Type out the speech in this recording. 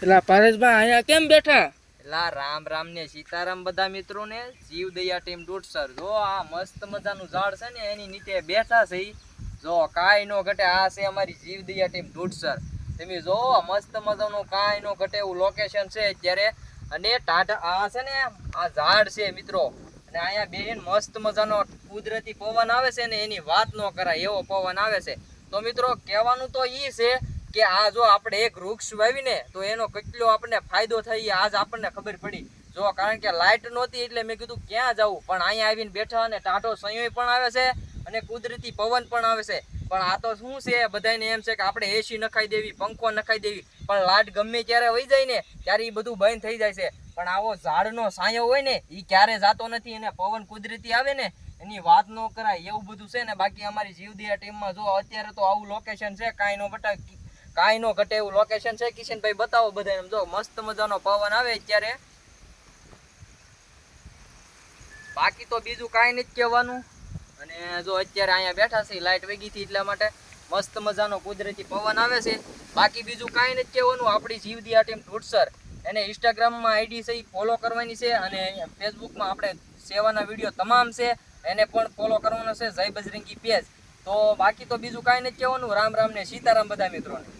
પેલા પરેશભાઈ અહીંયા કેમ બેઠા? એલા રામ રામ ને સીતારામ બધા મિત્રો ને જીવ દયા ટીમ ડોટસર જો આ મસ્ત મજાનું ઝાડ છે ને, એની નીચે બેઠા છે જો કાંઈ નો ઘટે, આ છે અમારી જીવ દયા ટીમ ડોટસર તમે જો, મસ્ત મજાનું કાંઈ નો ઘટે એવું લોકેશન છે અત્યારે. અને ટાઢા, આ છે ને, આ ઝાડ છે મિત્રો. અને અહીંયા બેન મસ્ત મજાનો કુદરતી પવન આવે છે ને, એની વાત ન કરાય, એવો પવન આવે છે. તો મિત્રો, કહેવાનું તો એ છે કે આ જો આપણે એક વૃક્ષ વાવીને, તો એનો કેટલો આપણને ફાયદો થઈ આજ આપણને ખબર પડી. જો કારણ કે લાઇટ નહોતી એટલે મેં કીધું ક્યાં જવું? પણ અહીંયા આવીને બેઠા અને ટાઢો સંયોય પણ આવે છે અને કુદરતી પવન પણ આવે છે. પણ આ તો શું છે? બધાને એમ છે કે આપણે એસી નખાઈ દેવી, પંખો નખાઈ દેવી. પણ લાઇટ ગમે ત્યારે વહી જાય ને, ત્યારે એ બધું બંધ થઈ જાય છે. પણ આવો ઝાડનો સાયો હોય ને એ ક્યારે જાતો નથી અને પવન કુદરતી આવે ને, એની વાત ન કરાય એવું બધું છે ને. બાકી અમારી જીવદિયા ટીમમાં જો અત્યારે તો આવું લોકેશન છે, કાંઈ નો બટા કાંઈ નો ઘટે એવું લોકેશન છે. કિશનભાઈ, બતાવો બધાને. જો, મસ્ત મજાનો પવન આવે અત્યારે. બાકી તો બીજું કાંઈ નથી કહેવાનું. અને જો અત્યારે અહીંયા બેઠા છે લાઇટ વેગી હતી એટલા માટે મસ્ત મજાનો કુદરતી પવન આવે છે. બાકી બીજું કાંઈ નથી કહેવાનું. આપણી જીવદયા ટીમ ઢૂટસર એને ઇન્સ્ટાગ્રામમાં આઈડી છે ફોલો કરવાની છે અને ફેસબુકમાં આપણે સેવાના વીડિયો તમામ છે. એને પણ ફોલો કરવાનો છે, જય બજરંગી પેજ તો બાકી તો બીજું કાંઈ નથી કહેવાનું. રામ રામ ને સીતારામ બધા મિત્રોને.